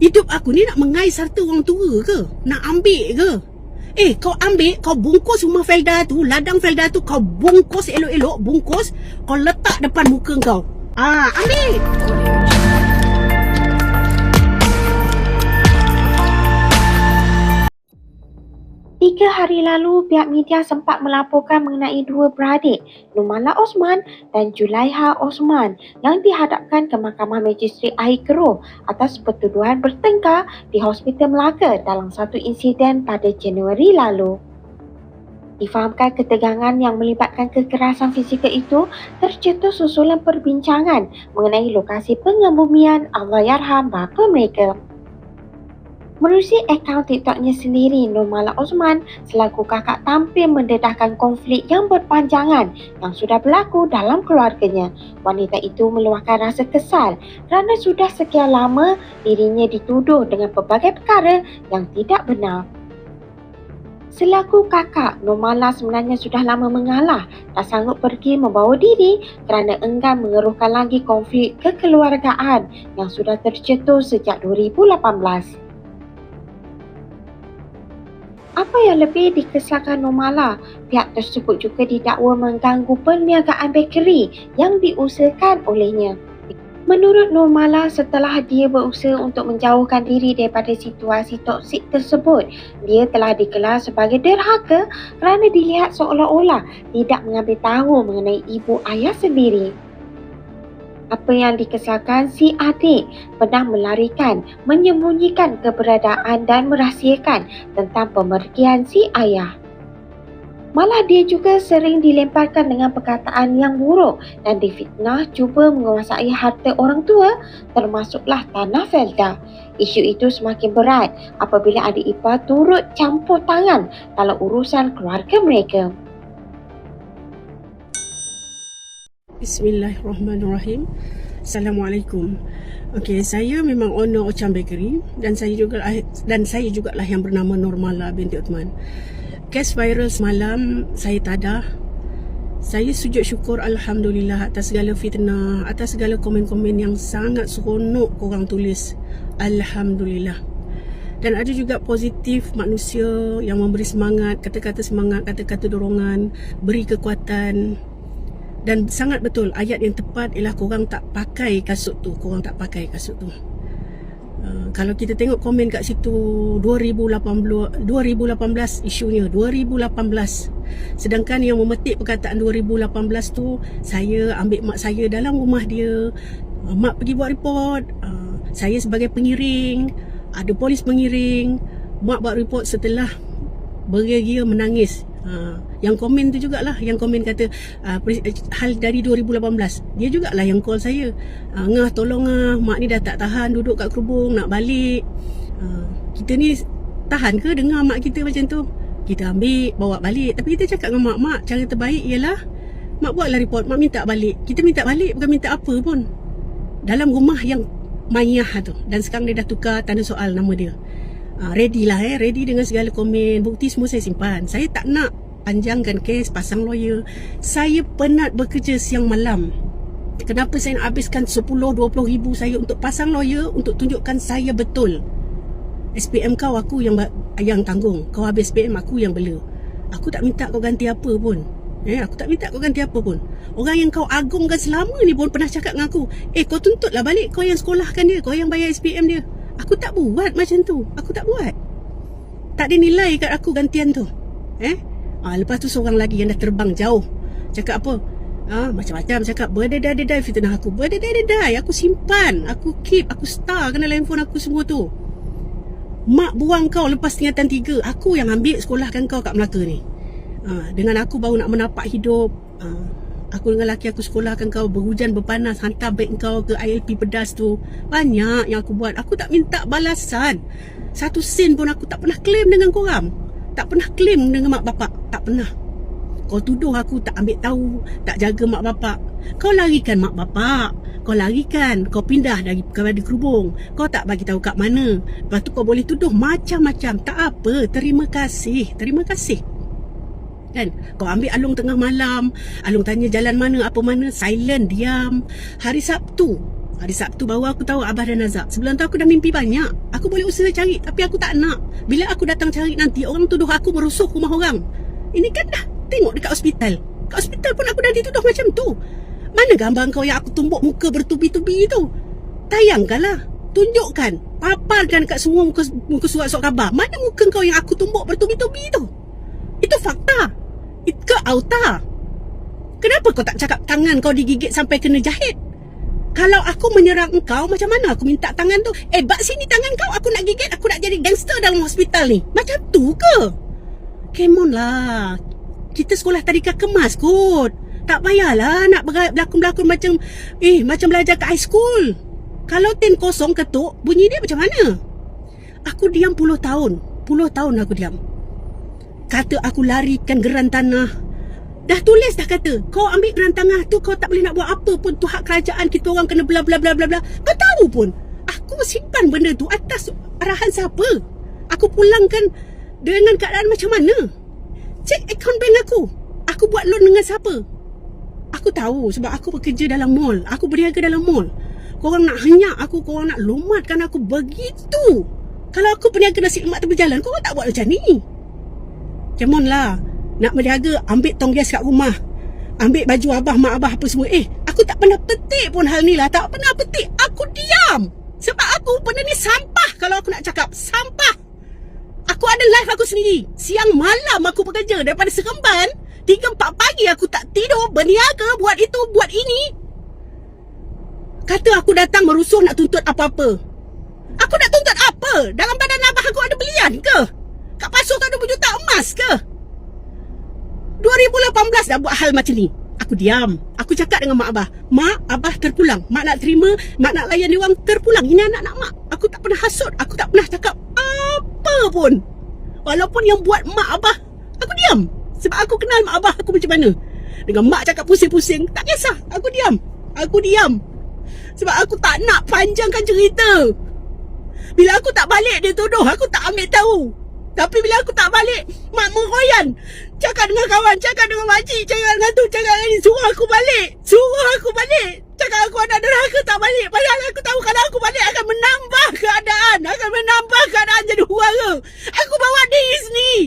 Hidup aku ni nak mengais harta orang tua ke? Nak ambil ke? Eh, kau ambil, kau bungkus rumah Felda tu, ladang Felda tu, kau bungkus elok-elok, bungkus, kau letak depan muka kau. Ah, ambil. Tiga hari lalu, pihak media sempat melaporkan mengenai dua beradik, Numala Osman dan Julaiha Osman yang dihadapkan ke Mahkamah Magistrat Air Keruh atas pertuduhan bertengkar di Hospital Melaka dalam satu insiden pada Januari lalu. Difahamkan ketegangan yang melibatkan kekerasan fizikal itu tercetus susulan perbincangan mengenai lokasi pengebumian Allahyarham bapa mereka. Menerusi akaun TikToknya sendiri, Normala Osman selaku kakak tampil mendedahkan konflik yang berpanjangan yang sudah berlaku dalam keluarganya. Wanita itu meluahkan rasa kesal kerana sudah sekian lama dirinya dituduh dengan pelbagai perkara yang tidak benar. Selaku kakak, Normala sebenarnya sudah lama mengalah tak sanggup pergi membawa diri kerana enggan mengeruhkan lagi konflik kekeluargaan yang sudah tercetus sejak 2018. Apa yang lebih dikesalkan Nomala, pihak tersebut juga didakwa mengganggu perniagaan bekeri yang diusahakan olehnya. Menurut Normala, setelah dia berusaha untuk menjauhkan diri daripada situasi toksik tersebut, dia telah dikelar sebagai derhaka kerana dilihat seolah-olah tidak mengambil tahu mengenai ibu ayah sendiri apa yang dikesalkan si adik pernah melarikan, menyembunyikan keberadaan dan merahsiakan tentang pemergian si ayah. Malah dia juga sering dilemparkan dengan perkataan yang buruk dan difitnah cuba menguasai harta orang tua termasuklah tanah Felda. Isu itu semakin berat apabila adik ipar turut campur tangan dalam urusan keluarga mereka. Bismillahirrahmanirrahim. Assalamualaikum. Okey, saya memang owner Ocam Bakery dan saya juga dan saya juga lah yang bernama Normala binti Uthman. Kes viral semalam saya tadah. Saya sujud syukur Alhamdulillah atas segala fitnah, atas segala komen-komen yang sangat seronok korang tulis. Alhamdulillah. Dan ada juga positif manusia yang memberi semangat, kata-kata semangat, kata-kata dorongan, beri kekuatan, dan sangat betul ayat yang tepat ialah korang tak pakai kasut tu korang tak pakai kasut tu. Uh, kalau kita tengok komen kat situ 2018 2018 isunya 2018 sedangkan yang memetik perkataan 2018 tu saya ambil mak saya dalam rumah dia uh, mak pergi buat report uh, saya sebagai pengiring ada polis pengiring mak buat report setelah bergeria menangis Ha, yang komen tu jugalah. Yang komen kata uh, hal dari 2018 dia jugalah yang call saya. Uh, ngah tolong ah mak ni dah tak tahan duduk kat kerubung nak balik. Uh, kita ni tahan ke dengar mak kita macam tu? Kita ambil bawa balik. Tapi kita cakap dengan mak-mak cara terbaik ialah mak buatlah report mak minta balik. Kita minta balik bukan minta apa pun. Dalam rumah yang mayah tu. Dan sekarang dia dah tukar tanda soal nama dia uh, ready lah eh. Ready dengan segala komen. Bukti semua saya simpan. Saya tak nak panjangkan kes pasang lawyer. Saya penat bekerja siang malam. Kenapa saya nak habiskan 10-20 ribu saya untuk pasang lawyer untuk tunjukkan saya betul? SPM kau aku yang yang tanggung. Kau habis SPM aku yang bela. Aku tak minta kau ganti apa pun. Eh, aku tak minta kau ganti apa pun. Orang yang kau agungkan selama ni pun pernah cakap dengan aku Eh, kau tuntutlah balik. Kau yang sekolahkan dia. Kau yang bayar SPM dia Aku tak buat macam tu. Aku tak buat. Tak ada nilai kat aku gantian tu. Eh? Ah, Lepas tu seorang lagi yang dah terbang jauh. Cakap apa? Ah, Macam-macam cakap Berdedai-dedai fitnah aku. Berdedai-dedai Aku simpan Aku keep Aku star kena handphone aku semua tu. Mak buang kau lepas tingkatan tiga. Aku yang ambil sekolahkan kau kat Melaka ni. Ah, Dengan aku baru nak menapak hidup. Ah, Aku dengan laki aku sekolahkan kau berhujan berpanas hantar beg kau ke ILP pedas tu. Banyak yang aku buat. Aku tak minta balasan. Satu sen pun aku tak pernah claim dengan korang. Tak pernah claim dengan mak bapak. Tak pernah. Kau tuduh aku tak ambil tahu, tak jaga mak bapak. Kau larikan mak bapak. Kau larikan, kau pindah dari kepada kerubung. Kau tak bagi tahu kat mana. Lepas tu kau boleh tuduh macam-macam. Tak apa, terima kasih. Terima kasih kan kau ambil Alung tengah malam Alung tanya jalan mana apa mana silent diam hari Sabtu Hari Sabtu baru aku tahu Abah dan Nazak. Sebelum tu aku dah mimpi banyak. Aku boleh usaha cari tapi aku tak nak. Bila aku datang cari nanti orang tuduh aku merusuh rumah orang. Ini kan dah tengok dekat hospital. Kat hospital pun aku dah dituduh macam tu. Mana gambar kau yang aku tumbuk muka bertubi-tubi tu? Tayangkanlah. Tunjukkan. Paparkan kat semua muka, muka surat-surat khabar. Mana muka kau yang aku tumbuk bertubi-tubi tu? Itu fakta. Ke auta. Kenapa kau tak cakap tangan kau digigit sampai kena jahit? Kalau aku menyerang engkau, macam mana aku minta tangan tu? Eh, bak sini tangan kau, aku nak gigit, aku nak jadi gangster dalam hospital ni. Macam tu ke? Come on lah. Kita sekolah tadika kemas kot. Tak payahlah nak ber- berlakon-berlakon macam, eh, macam belajar kat high school. Kalau ten kosong ketuk, bunyi dia macam mana? Aku diam puluh tahun. Puluh tahun aku diam. Kata aku larikan geran tanah. Dah tulis dah kata Kau ambil geran tanah tu Kau tak boleh nak buat apa pun. Tu hak kerajaan Kita orang kena bla bla bla bla bla. Kau tahu pun Aku simpan benda tu Atas arahan siapa? Aku pulangkan Dengan keadaan macam mana? Cek akaun bank aku. Aku buat loan dengan siapa? Aku tahu Sebab aku bekerja dalam mall. Aku berniaga dalam mall. Korang nak henyak aku Korang nak lumatkan aku Begitu. Kalau aku berniaga nasi lemak tu berjalan Korang tak buat macam ni Come on lah. Nak berniaga ambil tong gas kat rumah. Ambil baju abah mak abah apa semua. Eh aku tak pernah petik pun hal ni lah. Tak pernah petik. Aku diam. Sebab aku benda ni sampah kalau aku nak cakap. Sampah. Aku ada life aku sendiri. Siang malam aku bekerja daripada seremban 3-4 pagi aku tak tidur berniaga buat itu buat ini. Kata aku datang merusuh nak tuntut apa-apa. Aku nak tuntut apa? Dalam badan abah aku ada belian ke kat pasar tu ada berjuta emas ke 2018 dah buat hal macam ni. Aku diam. Aku cakap dengan mak abah. Mak, abah terpulang. Mak nak terima, mak nak layan dia orang terpulang. Ini anak-anak mak. Aku tak pernah hasut. Aku tak pernah cakap apa pun. Walaupun yang buat mak abah, aku diam. Sebab aku kenal mak abah aku macam mana. Dengan mak cakap pusing-pusing, tak kisah. Aku diam. Aku diam. Sebab aku tak nak panjangkan cerita. Bila aku tak balik dia tuduh, aku tak ambil tahu. Tapi bila aku tak balik, mak meroyan. Cakap dengan kawan, cakap dengan makcik, cakap dengan tu, cakap dengan ni. Suruh aku balik. Suruh aku balik. Cakap aku anak derhaka tak balik. Padahal aku tahu kalau aku balik akan menambah keadaan. Akan menambah keadaan jadi huara. Aku bawa diri sendiri.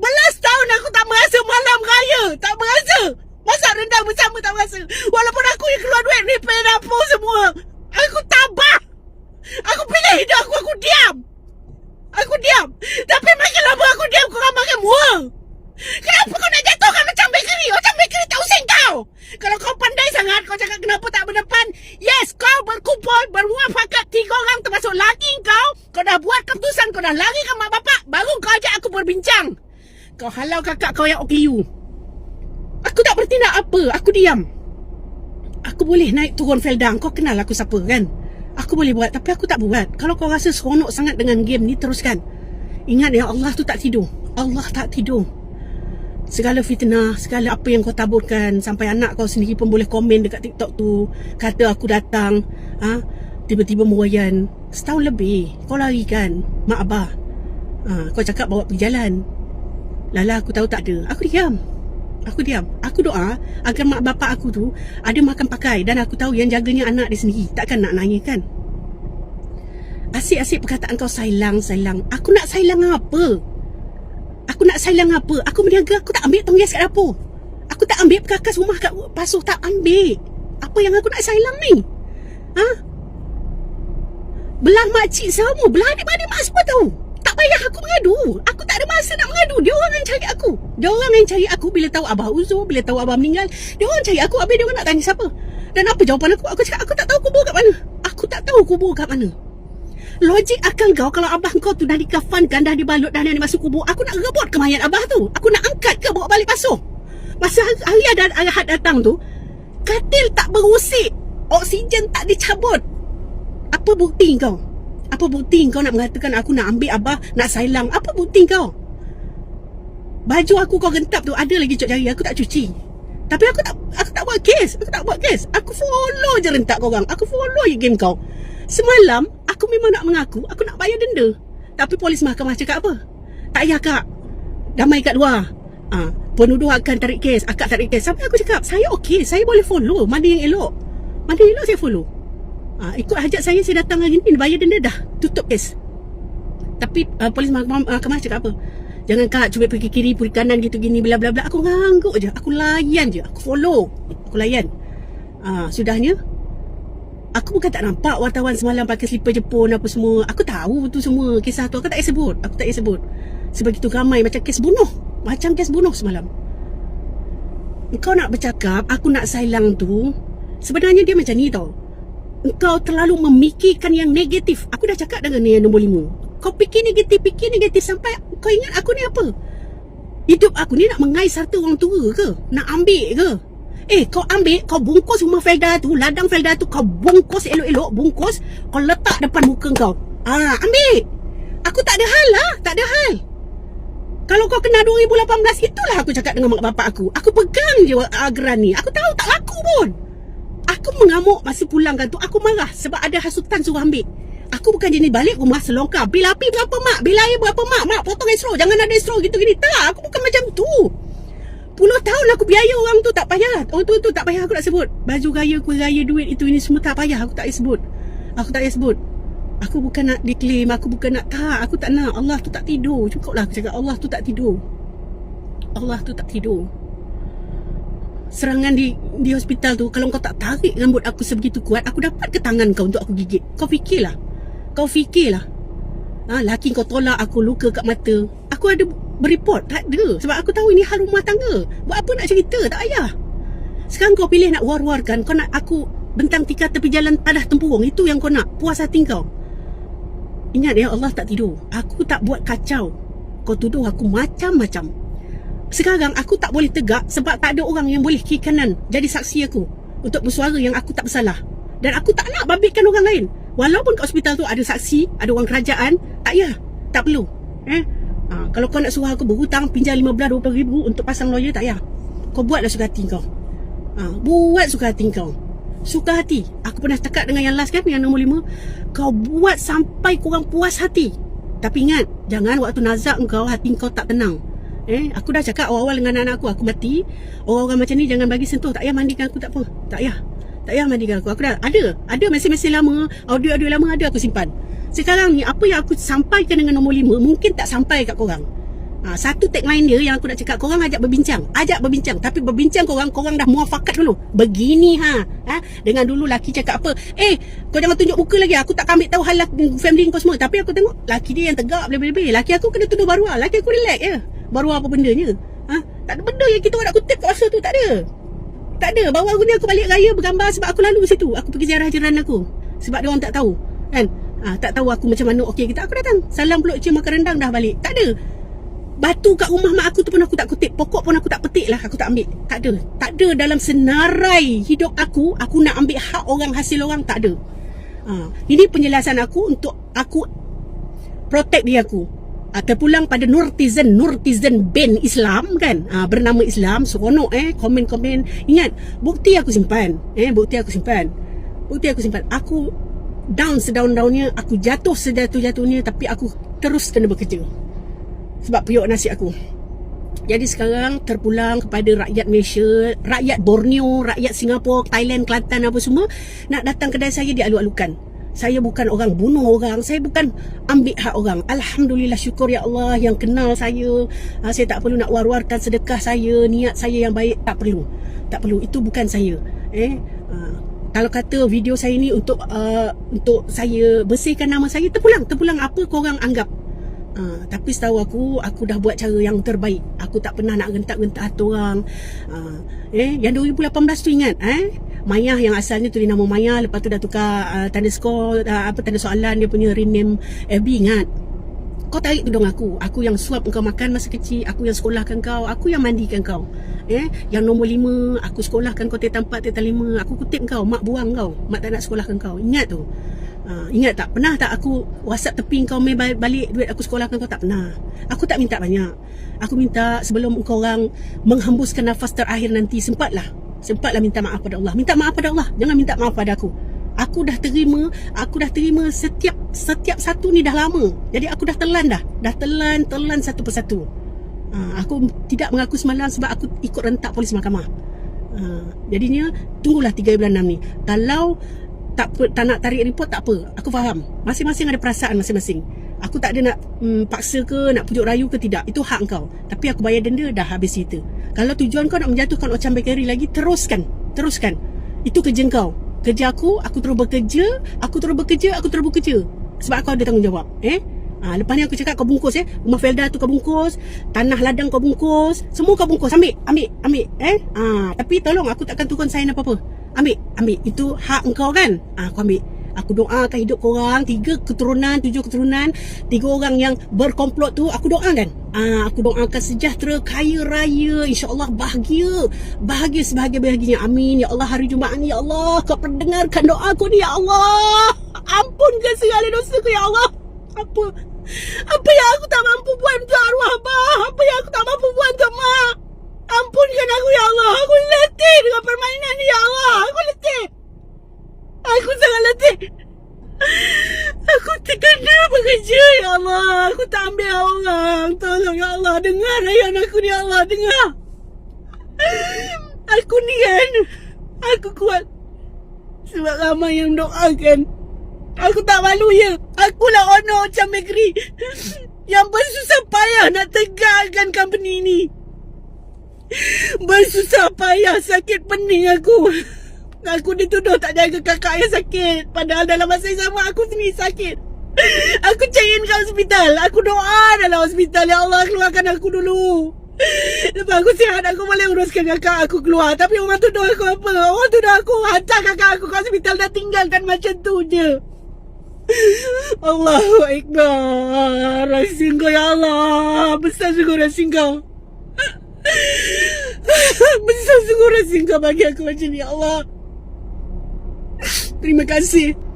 Belas tahun aku tak merasa malam raya. Tak merasa. Masak rendang bersama tak merasa. Walaupun aku yang keluar duit repair dapur semua. Aku tabah. Aku pilih hidup aku, aku diam. Aku diam. Tapi makin lama aku diam, korang makin mual. Kenapa kau nak jatuhkan macam bakery? Macam bakery tak using kau. Kalau kau pandai sangat, kau cakap kenapa tak berdepan? Yes, kau berkumpul, bermuafakat tiga orang termasuk laki kau. Kau dah buat keputusan, kau dah lari ke mak bapak. Baru kau ajak aku berbincang. Kau halau kakak kau yang OKU. Aku tak bertindak apa. Aku diam. Aku boleh naik turun Feldang. Kau kenal aku siapa kan? Aku boleh buat tapi aku tak buat. Kalau kau rasa seronok sangat dengan game ni teruskan. Ingat ya Allah tu tak tidur. Allah tak tidur. Segala fitnah, segala apa yang kau taburkan sampai anak kau sendiri pun boleh komen dekat TikTok tu, kata aku datang, ha, tiba-tiba merayan. Setahun lebih kau lari kan, mak abah. Ha, kau cakap bawa pergi jalan. Lala aku tahu tak ada. Aku diam. Aku diam. Aku doa agar mak bapak aku tu ada makan pakai dan aku tahu yang jaganya anak dia sendiri. Takkan nak nanya kan? Asyik-asyik perkataan kau sailang, sailang. Aku nak sailang apa? Aku nak sailang apa? Aku berniaga, aku tak ambil tong gas kat dapur. Aku tak ambil perkakas rumah kat pasuh, tak ambil. Apa yang aku nak sailang ni? Ha? Belah makcik semua, belah adik-adik mak semua tahu. Payah aku mengadu. Aku tak ada masa nak mengadu. Dia orang yang cari aku. Dia orang yang cari aku bila tahu abah uzur, bila tahu abah meninggal. Dia orang cari aku, habis dia orang nak tanya siapa. Dan apa jawapan aku? Aku cakap, aku tak tahu kubur kat mana. Aku tak tahu kubur kat mana. Logik akal kau kalau abah kau tu dah dikafankan, dah dibalut, dah dah masuk kubur. Aku nak rebut ke mayat abah tu. Aku nak angkat ke bawa balik pasuh. Masa hari, hari ada Ahad datang tu, katil tak berusik. Oksigen tak dicabut. Apa bukti kau? Apa bukti kau nak mengatakan aku nak ambil abah, nak sailang? Apa bukti kau? Baju aku kau gentap tu ada lagi cuci jari, aku tak cuci. Tapi aku tak aku tak buat kes, aku tak buat kes. Aku follow je rentak kau orang. Aku follow je game kau. Semalam aku memang nak mengaku aku nak bayar denda. Tapi polis mahkamah cakap apa? Tak payah kak. Damai kat luar. Ah, ha, penuduh akan tarik kes, akak tarik kes. Sampai aku cakap, saya okey, saya boleh follow mana yang elok. Mana yang elok saya follow. Ah, ikut hajat saya saya datang hari ni bayar denda dah. Tutup kes. Tapi uh, polis mahkamah, mahkamah cakap apa? Jangan kak cubit pergi kiri, pergi kanan gitu gini bla bla bla. Aku ngangguk je. Aku layan je. Aku follow. Aku layan. Ah, sudahnya Aku bukan tak nampak wartawan semalam pakai slipper Jepun apa semua. Aku tahu tu semua kisah tu. Aku tak payah sebut. Aku tak payah sebut. Sebegitu ramai macam kes bunuh. Macam kes bunuh semalam. Kau nak bercakap, aku nak sailang tu. Sebenarnya dia macam ni tau. Engkau terlalu memikirkan yang negatif. Aku dah cakap dengan yang nombor lima. Kau fikir negatif, fikir negatif sampai kau ingat aku ni apa? Hidup aku ni nak mengais harta orang tua ke? Nak ambil ke? Eh kau ambil Kau bungkus rumah Felda tu Ladang Felda tu Kau bungkus elok-elok Bungkus Kau letak depan muka kau Ah, Ambil Aku tak ada hal lah Tak ada hal Kalau kau kena 2018 Itulah aku cakap dengan mak bapak aku Aku pegang je ageran ni Aku tahu tak laku pun Aku mengamuk masa pulangkan tu Aku marah Sebab ada hasutan suruh ambil Aku bukan jenis balik rumah selongkar Bil api berapa mak Bil air berapa mak Mak potong estro Jangan ada estro gitu gini Tak aku bukan macam tu Puluh tahun aku biaya orang tu tak payah. Orang tu tu tak payah aku nak sebut. Baju gaya, kuih gaya, duit itu ini semua tak payah aku tak payah sebut. Aku tak payah sebut. Aku bukan nak diklaim, aku bukan nak tak, aku tak nak. Allah tu tak tidur. Cukuplah aku cakap Allah tu tak tidur. Allah tu tak tidur. Serangan di di hospital tu kalau kau tak tarik rambut aku sebegitu kuat, aku dapat ke tangan kau untuk aku gigit. Kau fikirlah. Kau fikirlah. Ha, laki kau tolak aku luka kat mata. Aku ada beripot tak ada. Sebab aku tahu ini hal rumah tangga. Buat apa nak cerita? Tak payah. Sekarang kau pilih nak war-warkan kau nak aku bentang tikar tepi jalan padah tempurung itu yang kau nak. Puas hati kau. Ingat ya Allah tak tidur. Aku tak buat kacau. Kau tuduh aku macam-macam sekarang aku tak boleh tegak sebab tak ada orang yang boleh kiri kanan jadi saksi aku untuk bersuara yang aku tak bersalah dan aku tak nak babitkan orang lain walaupun kat hospital tu ada saksi ada orang kerajaan tak ya tak perlu eh Ha, kalau kau nak suruh aku berhutang pinjam 15 20 ribu untuk pasang lawyer tak payah. Kau buatlah suka hati kau. Ha, buat suka hati kau. Suka hati. Aku pernah cakap dengan yang last kan yang nombor 5. Kau buat sampai kurang puas hati. Tapi ingat, jangan waktu nazak kau hati kau tak tenang. Eh, aku dah cakap awal-awal dengan anak aku, aku mati. Orang-orang macam ni jangan bagi sentuh. Tak payah mandikan aku tak apa. Tak payah. Tak payah mandikan aku. Aku dah ada. Ada mesin-mesin lama, audio-audio lama ada aku simpan. Sekarang ni apa yang aku sampaikan dengan nombor lima Mungkin tak sampai kat korang ha, Satu tagline dia yang aku nak cakap Korang ajak berbincang Ajak berbincang Tapi berbincang korang Korang dah muafakat dulu Begini ha, ha Dengan dulu laki cakap apa Eh kau jangan tunjuk muka lagi Aku tak ambil tahu hal family kau semua Tapi aku tengok Laki dia yang tegak lebih-lebih Laki aku kena tuduh baru Laki aku relax je Baru apa bendanya ha? Tak ada benda yang kita nak kutip kat masa tu Tak ada. Tak ada. Bawa aku ni aku balik raya bergambar Sebab aku lalu situ. Aku pergi ziarah jiran aku. Sebab dia orang tak tahu Kan? Ha, Tak tahu aku macam mana. Okey kita Aku datang. Salam peluk cium makan rendang dah balik. Tak ada. Batu kat rumah mak aku tu pun aku tak kutip. Pokok pun aku tak petik lah Aku tak ambil. Tak ada. Tak ada dalam senarai hidup aku Aku nak ambil hak orang Hasil orang Tak ada. Ha, Ini penjelasan aku Untuk aku Protect dia aku ha, Terpulang pada Nurtizen Nurtizen Ben Islam kan? Ha, Bernama Islam Seronok eh? Komen-komen Ingat Bukti aku simpan eh? Bukti aku simpan. Bukti aku simpan. Aku down sedaun-daunnya Aku jatuh sejatuh-jatuhnya Tapi aku terus kena bekerja. Sebab periuk nasi aku. Jadi sekarang terpulang kepada rakyat Malaysia Rakyat Borneo Rakyat Singapura Thailand, Kelantan apa semua Nak datang kedai saya dialu-alukan saya bukan orang bunuh orang Saya bukan ambil hak orang. Alhamdulillah syukur ya Allah Yang kenal saya. Ah, Saya tak perlu nak war-warkan sedekah saya Niat saya yang baik. Tak perlu. Tak perlu. Itu bukan saya. Eh ah, kalau kata video saya ni untuk uh, untuk saya bersihkan nama saya terpulang terpulang. Apa kau orang anggap? Uh, tapi setahu aku aku dah buat cara yang terbaik. Aku tak pernah nak gentak-gentak hati orang. Uh, eh yang 2018 tu ingat eh Maya yang asalnya tu nama Maya lepas tu dah tukar uh, tanda skor uh, apa tanda soalan dia punya rename FB ingat? Kau tarik tudung aku. Aku yang suap kau makan masa kecil Aku yang sekolahkan kau Aku yang mandikan kau. Eh, Yang nombor lima Aku sekolahkan kau tetan empat, tetan lima. Aku kutip kau Mak buang kau. Mak tak nak sekolahkan kau. Ingat tu? Uh, Ingat tak? Pernah tak aku Whatsapp tepi kau Main balik duit aku sekolahkan kau? Tak pernah. Aku tak minta banyak. Aku minta sebelum kau orang Menghembuskan nafas terakhir nanti Sempatlah Sempatlah minta maaf pada Allah. Minta maaf pada Allah. Jangan minta maaf pada aku. Aku dah terima Aku dah terima setiap Setiap satu ni dah lama. Jadi aku dah telan dah. Dah telan Telan satu persatu. Ha, Aku tidak mengaku semalam Sebab aku ikut rentak polis mahkamah. Ha, Jadinya Tunggulah 3 bulan 6 ni. Kalau tak tak nak tarik report tak apa. Aku faham. Masing-masing ada perasaan masing-masing. Aku tak ada nak mm, paksa ke, nak pujuk rayu ke tidak. Itu hak kau. Tapi aku bayar denda dah habis cerita. Kalau tujuan kau nak menjatuhkan Ocam Bakery lagi, teruskan. Teruskan. Itu kerja kau. Kerja aku, aku terus bekerja, aku terus bekerja, aku terus bekerja. Sebab aku ada tanggungjawab. Eh? Ha, lepas ni aku cakap kau bungkus eh. Rumah Felda tu kau bungkus. Tanah ladang kau bungkus. Semua kau bungkus. Ambil, ambil, ambil. Eh? Ha, tapi tolong aku takkan tukar sign apa-apa. Ambil, ambil. Itu hak engkau kan? Ha, aku ambil. Aku doakan hidup korang. Tiga keturunan, tujuh keturunan Tiga orang yang berkomplot tu Aku doakan ah, Aku doakan sejahtera Kaya raya. InsyaAllah bahagia. Bahagia sebahagia-bahagianya. Amin. Ya Allah hari Jumaat ni Ya Allah Kau pendengarkan doa aku ni Ya Allah. Ampunkan segala dosa ku Ya Allah. Apa Apa yang aku tak mampu buat untuk arwah Abah Apa yang aku tak mampu buat untuk mak Ampunkan aku Ya Allah. Aku letih dengan permainan ni Ya Allah. Aku letih Aku sangat letih. Aku terkena bekerja, Ya Allah. Aku tak ambil orang. Tolong, Ya Allah. Dengar ayat aku Ya Allah. Dengar. Aku ni kan. Aku kuat. Sebab ramai yang doakan. Aku tak malu, ya. Akulah owner macam bakery. Yang bersusah payah nak tegakkan company ni. Bersusah payah sakit pening aku. Aku dituduh tak jaga kakak yang sakit. Padahal dalam masa yang sama aku sendiri sakit. Aku cariin kat hospital. Aku doa dalam hospital. Ya Allah keluarkan aku dulu. Lepas aku sihat aku boleh uruskan kakak aku keluar. Tapi orang tuduh aku apa? Orang tuduh aku hantar kakak aku ke hospital dah tinggalkan macam tu je. Allahu Akbar. Rahsia kau ya Allah. Besar sungguh rahsia kau. Besar sungguh rahsia kau bagi aku macam ni ya Allah. Terima kasih.